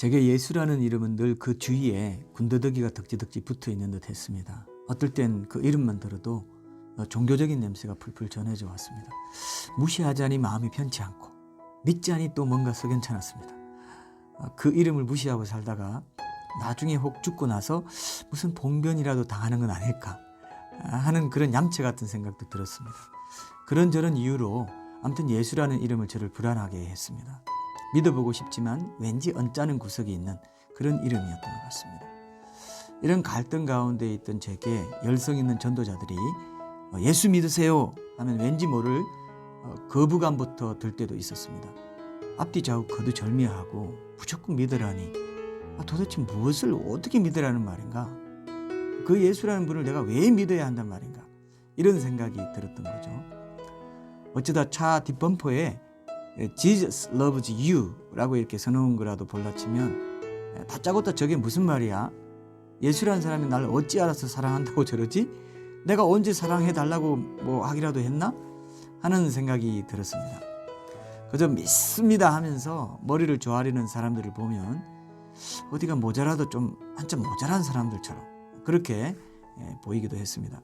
제게 예수라는 이름은 늘 그 주위에 군더더기가 덕지덕지 붙어 있는 듯 했습니다. 어떨 땐 그 이름만 들어도 어, 종교적인 냄새가 풀풀 전해져 왔습니다. 무시하자니 마음이 편치 않고 믿자니 또 뭔가 석연찮았습니다. 어, 그 이름을 무시하고 살다가 나중에 혹 죽고 나서 무슨 봉변이라도 당하는 건 아닐까 하는 그런 얌체 같은 생각도 들었습니다. 그런저런 이유로 아무튼 예수라는 이름을 저를 불안하게 했습니다. 믿어보고 싶지만 왠지 언짢은 구석이 있는 그런 이름이었던 것 같습니다. 이런 갈등 가운데 있던 제게 열성 있는 전도자들이 어, 예수 믿으세요 하면 왠지 모를 어, 거부감부터 들 때도 있었습니다. 앞뒤 좌우 거두절미하고 무조건 믿으라니 아, 도대체 무엇을 어떻게 믿으라는 말인가? 그 예수라는 분을 내가 왜 믿어야 한단 말인가? 이런 생각이 들었던 거죠. 어쩌다 차 뒷범퍼에 Jesus loves you라고 이렇게 써놓은 거라도 볼라치면 다짜고짜 저게 무슨 말이야? 예수라는 사람이 나를 어찌 알아서 사랑한다고 저러지? 내가 언제 사랑해 달라고 뭐 하기라도 했나? 하는 생각이 들었습니다. 그저 믿습니다 하면서 머리를 조아리는 사람들을 보면 어디가 모자라도 좀 한참 모자란 사람들처럼 그렇게 예, 보이기도 했습니다.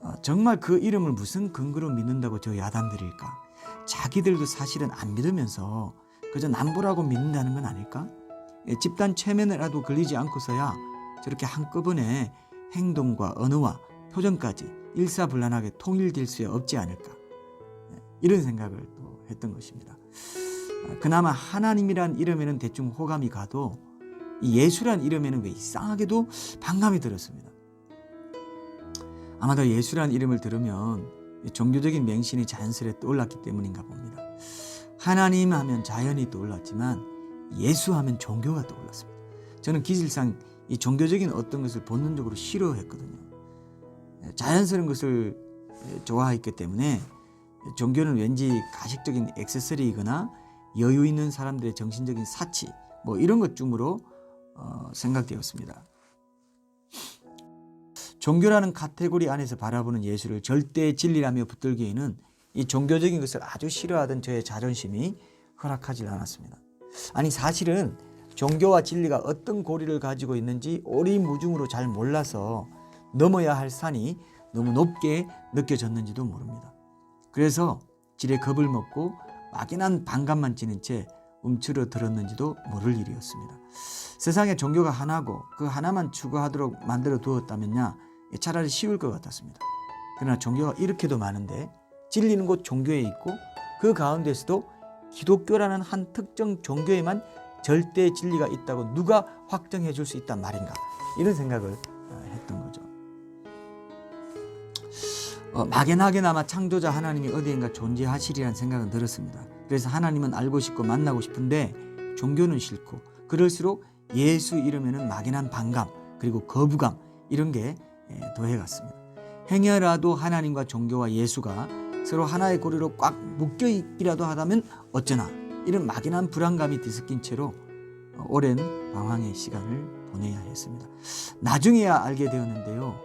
어, 정말 그 이름을 무슨 근거로 믿는다고 저 야단들일까? 자기들도 사실은 안 믿으면서 그저 남보라고 믿는다는 건 아닐까? 예, 집단 최면에라도 걸리지 않고서야 저렇게 한꺼번에 행동과 언어와 표정까지 일사불란하게 통일될 수 없지 않을까? 예, 이런 생각을 또 했던 것입니다. 아, 그나마 하나님이란 이름에는 대충 호감이 가도 이 예수란 이름에는 왜 이상하게도 반감이 들었습니다. 아마도 예수란 이름을 들으면 종교적인 맹신이 자연스레 떠올랐기 때문인가 봅니다. 하나님 하면 자연이 떠올랐지만 예수 하면 종교가 떠올랐습니다. 저는 기질상 이 종교적인 어떤 것을 본능적으로 싫어했거든요. 자연스러운 것을 좋아했기 때문에 종교는 왠지 가식적인 액세서리이거나 여유 있는 사람들의 정신적인 사치 뭐 이런 것 중으로 어, 생각되었습니다. 종교라는 카테고리 안에서 바라보는 예수를 절대 진리라며 붙들기에는 이 종교적인 것을 아주 싫어하던 저의 자존심이 허락하지 않았습니다. 아니 사실은 종교와 진리가 어떤 고리를 가지고 있는지 오리무중으로 잘 몰라서 넘어야 할 산이 너무 높게 느껴졌는지도 모릅니다. 그래서 질에 겁을 먹고 막연한 반감만 지닌 채 움츠러 들었는지도 모를 일이었습니다. 세상에 종교가 하나고 그 하나만 추구하도록 만들어 두었다면야 차라리 쉬울 것 같았습니다. 그러나 종교가 이렇게도 많은데 진리는 곧 종교에 있고 그 가운데서도 기독교라는 한 특정 종교에만 절대 진리가 있다고 누가 확정해 줄 수 있단 말인가 이런 생각을 어, 했던 거죠. 어, 막연하게나마 창조자 하나님이 어디엔가 존재하시리라는 생각은 들었습니다. 그래서 하나님은 알고 싶고 만나고 싶은데 종교는 싫고 그럴수록 예수 이름에는 막연한 반감 그리고 거부감 이런 게 예, 더해 갔습니다. 행여라도 하나님과 종교와 예수가 서로 하나의 고리로 꽉 묶여 있기라도 하다면 어쩌나 이런 막연한 불안감이 뒤섞인 채로 어, 오랜 방황의 시간을 보내야 했습니다. 나중에야 알게 되었는데요.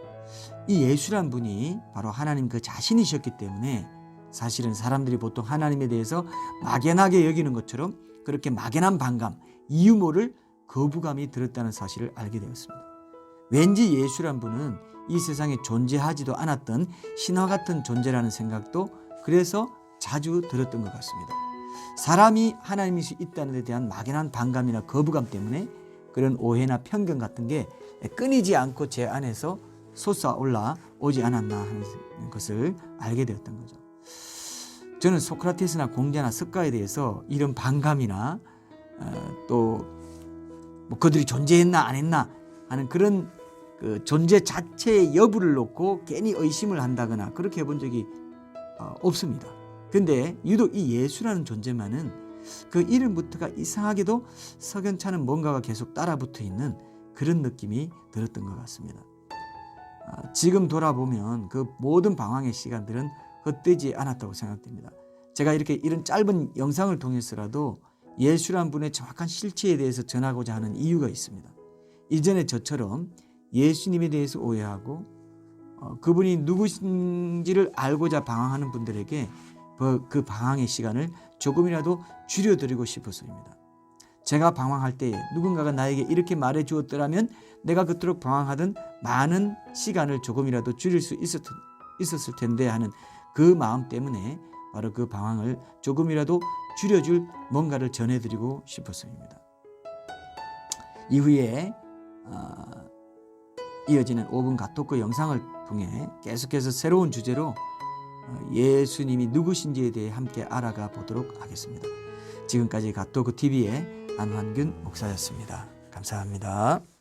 이 예수란 분이 바로 하나님 그 자신이셨기 때문에 사실은 사람들이 보통 하나님에 대해서 막연하게 여기는 것처럼 그렇게 막연한 반감, 이유 모를 거부감이 들었다는 사실을 알게 되었습니다. 왠지 예수란 분은 이 세상에 존재하지도 않았던 신화 같은 존재라는 생각도 그래서 자주 들었던 것 같습니다. 사람이 하나님일 수 있다는 데 대한 막연한 반감이나 거부감 때문에 그런 오해나 편견 같은 게 끊이지 않고 제 안에서 솟아올라 오지 않았나 하는 것을 알게 되었던 거죠. 저는 소크라테스나 공자나 석가에 대해서 이런 반감이나 어, 또뭐 그들이 존재했나 안 했나 하는 그런 그 존재 자체의 여부를 놓고 괜히 의심을 한다거나 그렇게 해본 적이 어, 없습니다. 근데 유독 이 예수라는 존재만은 그 이름부터가 이상하게도 석연찮은 뭔가가 계속 따라붙어 있는 그런 느낌이 들었던 것 같습니다. 아, 지금 돌아보면 그 모든 방황의 시간들은 헛되지 않았다고 생각됩니다. 제가 이렇게 이런 짧은 영상을 통해서라도 예수란 분의 정확한 실체에 대해서 전하고자 하는 이유가 있습니다. 이전에 저처럼 예수님에 대해서 오해하고 어, 그분이 누구신지를 알고자 방황하는 분들에게 그, 그 방황의 시간을 조금이라도 줄여드리고 싶어서입니다. 제가 방황할 때에 누군가가 나에게 이렇게 말해 주었더라면 내가 그토록 방황하던 많은 시간을 조금이라도 줄일 수 있었, 있었을 텐데 하는 그 마음 때문에 바로 그 방황을 조금이라도 줄여줄 뭔가를 전해드리고 싶었습니다. 이후에 어, 이어지는 5분 가토크 영상을 통해 계속해서 새로운 주제로 어, 예수님이 누구신지에 대해 함께 알아가 보도록 하겠습니다. 지금까지 가토크 TV의 안환균 목사였습니다. 감사합니다.